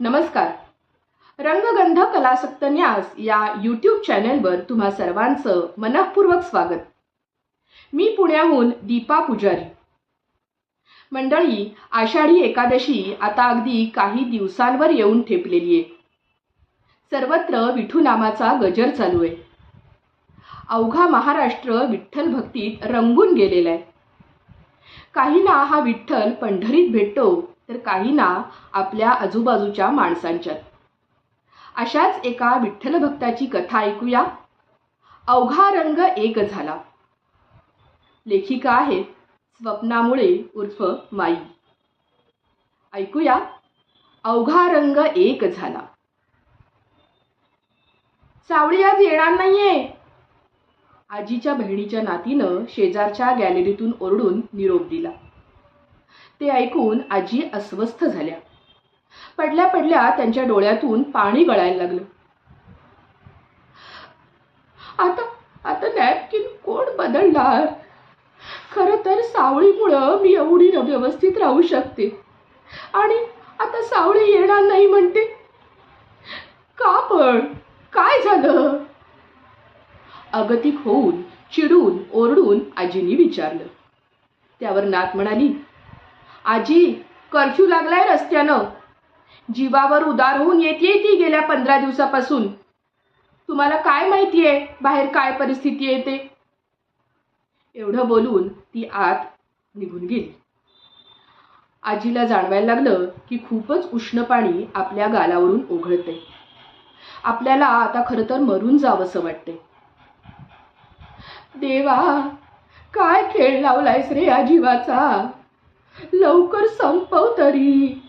नमस्कार. रंगगंध कलासक्त न्यास या यूट्यूब चॅनेलवर तुम्हा सर्वांचं मनःपूर्वक स्वागत. मी पुण्याहून दीपा पुजारी. मंडळी आषाढी एकादशी आता अगदी काही दिवसांवर येऊन ठेपलेली आहे. सर्वत्र विठू नामाचा गजर चालू आहे. अवघा महाराष्ट्र विठ्ठल भक्तीत रंगून गेलेला आहे. काहींना हा विठ्ठल पंढरीत भेटतो तर काहींना आपल्या आजूबाजूच्या माणसांच्यात. अशाच एका विठ्ठल भक्ताची कथा ऐकूया. अवघा रंग एक झाला. लेखिका आहेत स्वप्नामुळे उर्फ माई. ऐकूया. अवघा रंग एक झाला. सावळी आज येणार नाहीये. आजीच्या बहिणीच्या नातीनं शेजारच्या गॅलरीतून ओरडून निरोप दिला. ते ऐकून आजी अस्वस्थ झाल्या. पडल्या पडल्या त्यांच्या डोळ्यातून पाणी गळायला लागलं. आता आता नॅपकिन कोण बदलणार? खरं तर सावळीमुळं मी एवढी न व्यवस्थित राहू शकते. आणि आता सावळी येणार नाही म्हणते. का पण? काय झालं? अगतिक होऊन चिडून ओरडून आजीनी विचारलं. त्यावर नात म्हणाली आजी कर्फ्यू लागलाय रस्त्यानं. जीवावर उदार होऊन येते ती गेल्या पंधरा दिवसापासून. तुम्हाला काय माहिती आहे बाहेर काय परिस्थिती आहे ते? एवढं बोलून ती आत निघून गेली. आजीला जाणवायला लागलं की खूपच उष्ण पाणी आपल्या गालावरून ओघळते आपल्याला आता खरं तर मरून जावंसं वाटते देवा काय खेळ लावलायस रे या जीवाचा? लवकर संपव तरी.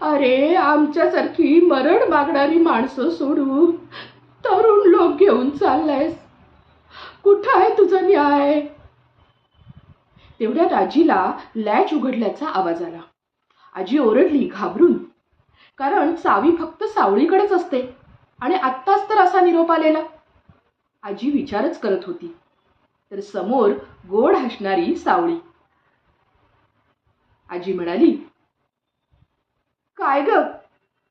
अरे आमच्यासारखी मरण मागणारी माणसं सोडून तरुण लोक घेऊन चाललायस. कुठं आहे तुझा न्याय? तेवढ्या आजीला लॅच उघडल्याचा आवाज आला. आजी ओरडली घाबरून. कारण चावी फक्त सावळीकडेच असते आणि आत्ताच तर असा निरोप आलेला. आजी विचारच करत होती. तर समोर गोड हसणारी सावळी आजी म्हणाली काय ग?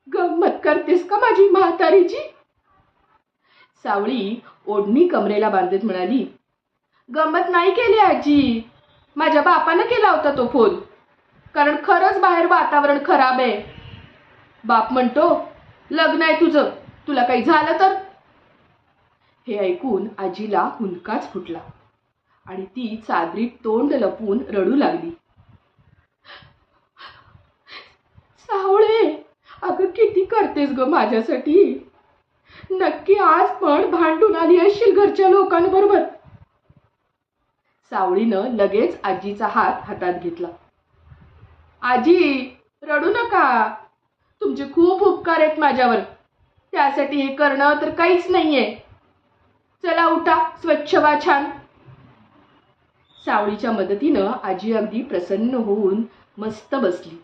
गंमत करतेस का माझी म्हातारीची? सावळी ओढणी कमरेला बांधत म्हणाली गंमत नाही केली आजी. माझ्या बापानं केला होता तो फोन. कारण खरंच बाहेर वातावरण खराब आहे. बाप म्हणतो लग्न आहे तुझं. तुला काही झालं तर? हे ऐकून आजीला हुंकाच फुटला आणि ती चादरीत तोंड लपून रडू लागली. सावळे. अगं किती करतेस ग माझ्यासाठी? नक्की आज पण भांडून आली असशील घरच्या लोकांबरोबर. सावळीनं लगेच आजीचा हात हातात घेतला. आजी रडू नका. तुमचे खूप उपकार आहेत माझ्यावर. त्यासाठी हे करणं तर काहीच नाहीये. चला उठा स्वच्छ वा छान. सावळीच्या मदतीनं आजी अगदी प्रसन्न होऊन मस्त बसली.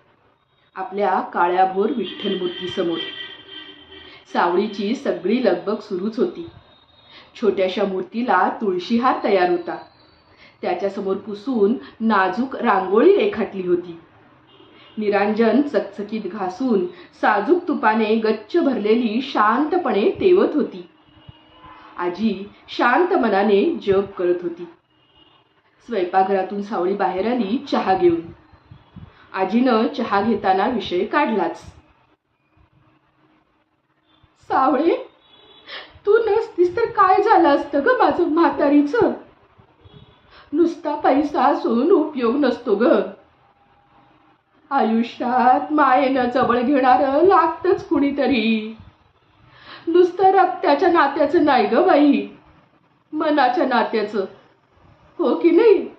आपल्या काळ्याभोर विठ्ठल मूर्तीसमोर. सावळीची सगळी लगबग सुरूच होती. छोट्याशा मूर्तीला तुळशीहार तयार होता. त्याच्यासमोर पुसून नाजूक रांगोळी रेखाटली होती. निरांजन चकचकीत घासून साजूक तुपाने गच्च भरलेली शांतपणे तेवत होती. आजी शांत मनाने जप करत होती. स्वयंपाकघरातून सावळी बाहेर आली चहा घेऊन. आजीनं चहा घेताना विषय काढलाच. सावळे तू नसतीस तर काय झालं असतं ग माझं म्हातारीचं? नुसता पैसा असून उपयोग नसतो ग. आयुष्यात मायेनं जवळ घेणार लागतच कुणीतरी. नुसतं रक्ताच्या नात्याचं नाही ग बाई मनाच्या नात्याचं. हो की नाही?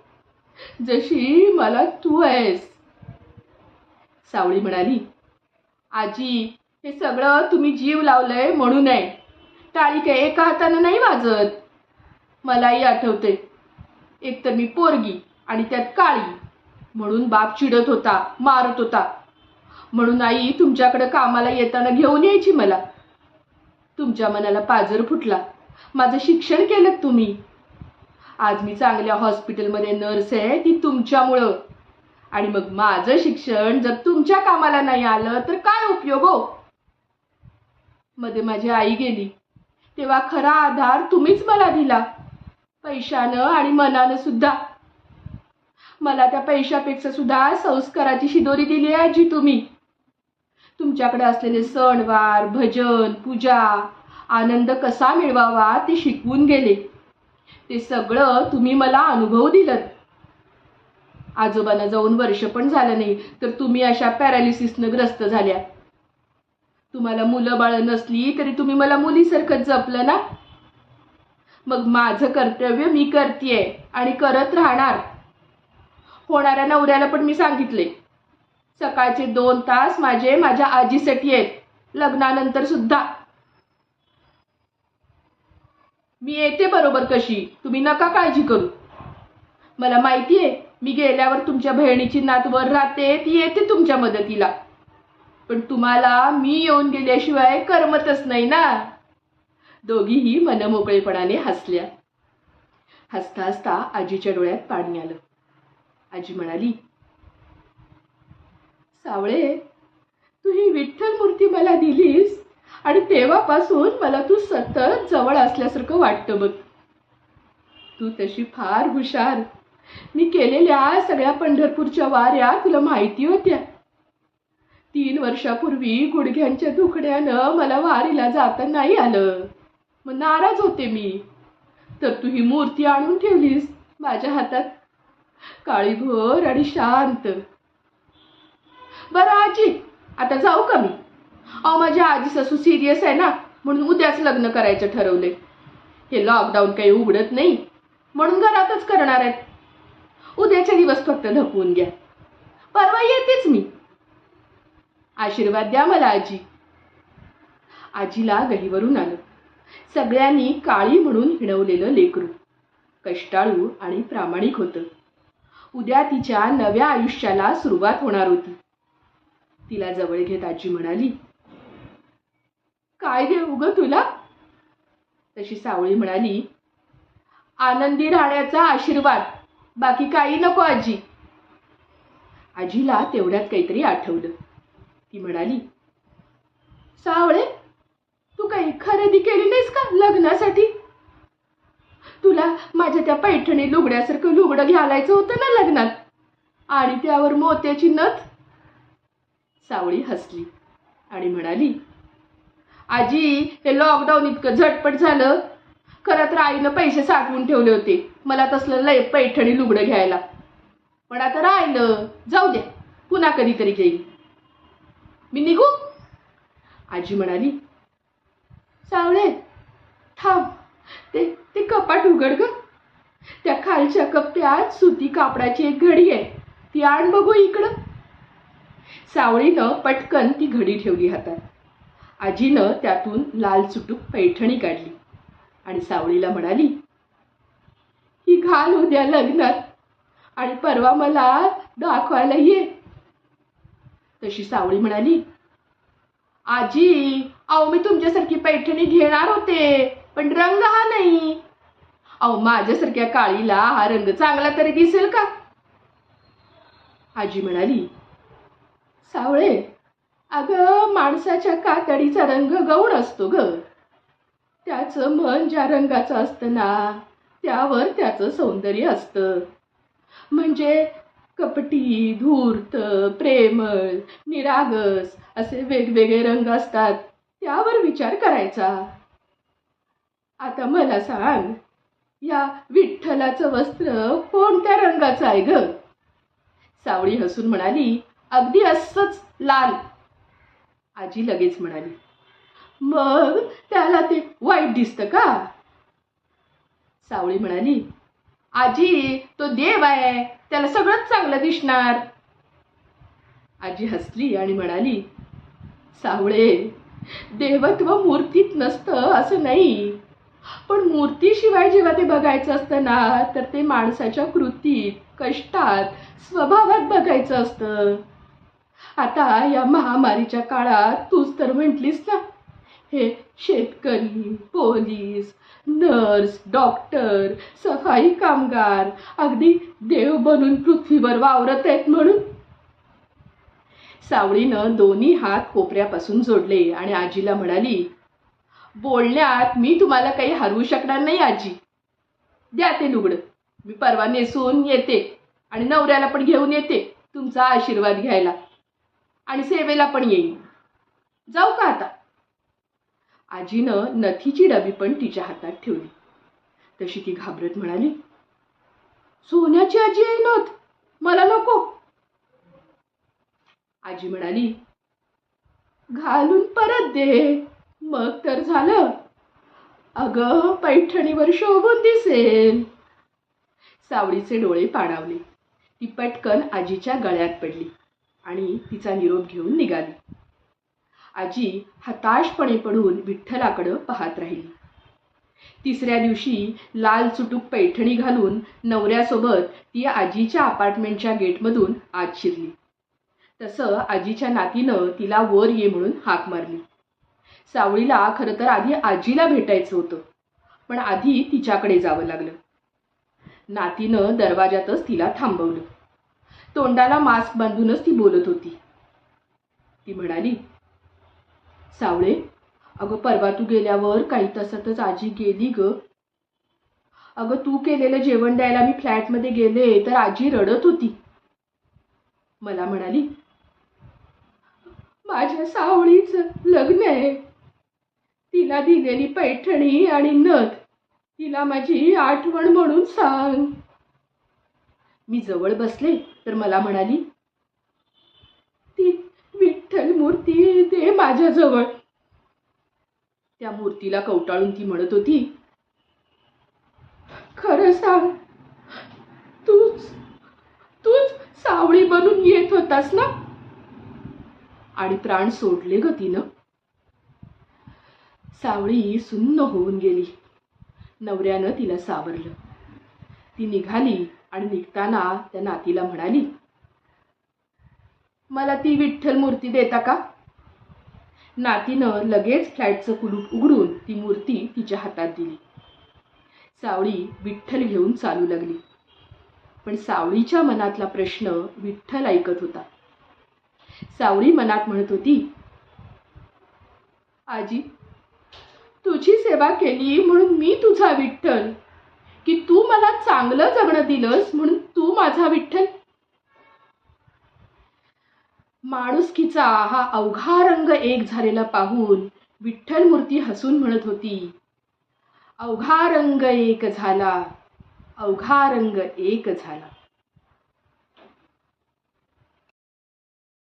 जशी मला तू आहेस. सावळी म्हणाली आजी हे सगळं तुम्ही जीव लावलंय म्हणून आहे टाळी काय एका हातानं नाही वाजत. मलाही आठवते एकतर मी पोरगी आणि त्यात काळी म्हणून बाप चिडत होता मारत होता. म्हणून आई तुमच्याकडे कामाला येताना घेऊन यायची मला. तुमच्या मनाला पाजर फुटला. माझं शिक्षण केलं तुम्ही. आज मी चांगल्या हॉस्पिटलमध्ये नर्स आहे ती तुमच्यामुळं. आणि मग माझं शिक्षण जर तुमच्या कामाला नाही आलं तर काय उपयोग हो? मध्ये माझी आई गेली. तेव्हा खरा आधार तुम्हीच मला दिला. पैशानं आणि मनानं सुद्धा. मला त्या पैशापेक्षा सुद्धा संस्काराची शिदोरी दिली आहे आजी तुम्ही. तुमच्याकडे असलेले सणवार भजन पूजा आनंद कसा मिळवावा ते शिकवून गेले. ते सगळं तुम्ही मला अनुभव दिलं आजोबांना जाऊन वर्ष पण झालं नाही तर तुम्ही अशा पॅरालिसिसनं ग्रस्त झाल्या. तुम्हाला मुलं बाळ नसली तरी तुम्ही मला मुलीसारखंच जपलं ना? मग माझं कर्तव्य मी करतेय आणि करत राहणार. होणाऱ्या नवऱ्याला पण मी सांगितले. सकाळचे दोन तास माझे माझ्या आजीसाठी आहेत. लग्नानंतर सुद्धा. मी येते बरोबर कशी? तुम्ही नका काळजी करू. मला माहिती आहे मी गेल्यावर तुमच्या बहिणीची नात वर राहते ती येते तुमच्या मदतीला. पण तुम्हाला मी येऊन गेल्याशिवाय करमतच नाही ना. दोघीही मनमोकळेपणाने हसल्या. हसता हसता आजीच्या डोळ्यात पाणी आलं. आजी म्हणाली सावळे तू ही विठ्ठल मूर्ती मला दिलीस आणि तेव्हापासून मला तू सतत जवळ असल्यासारखं वाटतं बघ. तू तशी फार हुशार मी केलेल्या सगळ्या पंढरपूरच्या वाऱ्या तुला माहिती होत्या. तीन वर्षापूर्वी गुडघ्यांच्या दुखण्यानं मला वारीला जाता नाही आलं. मग नाराज होते मी. तर तू ही मूर्ती आणून ठेवलीस माझ्या हातात. काळीभोर आणि शांत. बरं आजी आता जाऊ का मी? अहो माझ्या आजी सासू सिरियस आहे ना म्हणून उद्याच लग्न करायचं ठरवले हे लॉकडाऊन काही उघडत नाही. म्हणून घरातच करणार आहेत. उद्याचे दिवस फक्त ढकवून घ्या. परवा येतेच मी. आशीर्वाद द्या मला आजी. आजीला गहीवरून आलं. सगळ्यांनी काळी म्हणून हिणवलेलं लेकरू. कष्टाळू आणि प्रामाणिक होतं. उद्या तिच्या नव्या आयुष्याला सुरुवात होणार होती. तिला जवळ घेत आजी म्हणाली काय देऊ ग तुला? तशी सावळी म्हणाली आनंदी राहण्याचा आशीर्वाद. बाकी काही नको आजी. आजीला तेवढ्यात काहीतरी आठवलं. ती म्हणाली सावळे तू काही खरेदी केली नाहीस का लग्नासाठी? तुला माझ्या त्या पैठणी लुगड्यासारखं लुगडं घालायचं होतं ना लग्नात? आणि त्यावर मोत्याची नथ? सावळी हसली आणि म्हणाली आजी हे लॉकडाऊन इतकं झटपट झालं. खरं तर आईनं पैसे साठवून ठेवले होते. मला तसलं लय पैठणी लुगडं घ्यायला. पण आता राहिलं. जाऊ द्या. पुन्हा कधीतरी घेईल मी निघू? आजी म्हणाली सावळे थांब. ते ते कपाट उघड ग. त्या खालच्या कप्प्यात सुती कापडाची एक घडी आहे. ती आण बघू इकडं. सावळीनं पटकन ती घडी ठेवली हातात. आजीनं त्यातून लाल चुटूक पैठणी काढली. आणि सावळीला म्हणाली ही घाल उद्या लग्नात आणि परवा मला दाखवायला ये. तशी सावळी म्हणाली आजी अहो मी तुमच्यासारखी पैठणी घेणार होते पण रंग हा नाही. अहो माझ्यासारख्या काळीला हा रंग चांगला तरी दिसेल का? आजी म्हणाली सावळे अगं माणसाच्या कातडीचा रंग गौण असतो ग. त्याचं मन ज्या रंगाचं असतं ना त्यावर त्याचं सौंदर्य असतं. म्हणजे कपटी धूर्त प्रेमळ निरागस असे वेगवेगळे रंग असतात. त्यावर विचार करायचा. आता मला सांग या विठ्ठलाचं वस्त्र कोणत्या रंगाचं आहे ग? सावळी हसून म्हणाली अगदी असंच लाल. आजी लगेच म्हणाली मग त्याला ते वाईट दिसतं का? सावळी म्हणाली आजी तो देव आहे त्याला सगळंच चांगलं दिसणार. आजी हसली आणि म्हणाली सावळे देवत्व मूर्तीत नसतं असं नाही. पण मूर्तीशिवाय जेव्हा ते बघायचं असतं ना तर ते माणसाच्या कृतीत कष्टात स्वभावात बघायचं असतं. आता या महामारीच्या काळात तूच तर म्हटलीस ना हे शेतकरी पोलीस नर्स डॉक्टर सफाई कामगार अगदी देव बनून पृथ्वीवर वावरत आहेत म्हणून. सावळीनं दोन्ही हात कोपऱ्यापासून जोडले आणि आजीला म्हणाली बोलण्यात मी तुम्हाला काही हरवू शकणार नाही आजी. द्या ते लुगडं. मी परवा नेसून येते आणि नवऱ्याला पण घेऊन येते तुमचा आशीर्वाद घ्यायला. आणि सेवेला पण येईन. जाऊ का आता? आजीनं नथीची डबी पण तिच्या हातात ठेवली. तशी ती घाबरत म्हणाली सोन्याची आजी आहे नथ मला नको. आजी म्हणाली घालून परत दे मग तर झालं. अगं पैठणीवर शोभून दिसेल. सावळीचे डोळे पाडावले ती पटकन आजीच्या गळ्यात पडली आणि तिचा निरोप घेऊन निघाली. आजी हताशपणे पडून विठ्ठलाकडं पाहत राहिली. तिसऱ्या दिवशी लाल चुटूक पैठणी घालून नवऱ्यासोबत ती आजीच्या अपार्टमेंटच्या गेटमधून आत शिरली. तसं आजीच्या नातीनं तिला वर ये म्हणून हाक मारली. सावळीला खरं तर आधी आजीला भेटायचं होतं पण आधी तिच्याकडे जावं लागलं. नातीनं दरवाजातच तिला थांबवलं. तोंडाला मास्क बांधूनच ती बोलत होती. ती म्हणाली सावळे अगं परवा तू गेल्यावर काही तासातच आजी गेली ग. अगं तू केलेलं जेवण द्यायला मी फ्लॅटमध्ये गेले तर आजी रडत होती. मला म्हणाली माझ्या सावळीचं लग्न आहे. तिला दिलेली पैठणी आणि नथ तिला माझी आठवण म्हणून सांग. मी जवळ बसले तर मला म्हणाली विठ्ठल मूर्ती दे माझ्याजवळ. त्या मूर्तीला कवटाळून ती म्हणत होती खरं सांग तूच तूच सावळी बनून येत होतास ना? आणि प्राण सोडले ग तिनं. सावळी सुन्न होऊन गेली. नवऱ्यानं तिला सावरलं. ती निघाली आणि निघताना त्या नातीला म्हणाली मला ती विठ्ठल मूर्ती देता का? नातीनं लगेच फ्लॅटचं कुलूप उघडून ती मूर्ती तिच्या हातात दिली. सावळी विठ्ठल घेऊन चालू लागली. पण सावळीच्या मनातला प्रश्न विठ्ठल ऐकत होता. सावळी मनात म्हणत होती आजी तुझी सेवा केली म्हणून मी तुझा विठ्ठल. की तू मला चांगलं जगणं दिलंस म्हणून तू माझा विठ्ठल माणुसकीचा हा अवघा रंग एक झालेला पाहून विठ्ठल मूर्ती हसून म्हणत होती अवघा रंग एक झाला अवघा रंग एक झाला.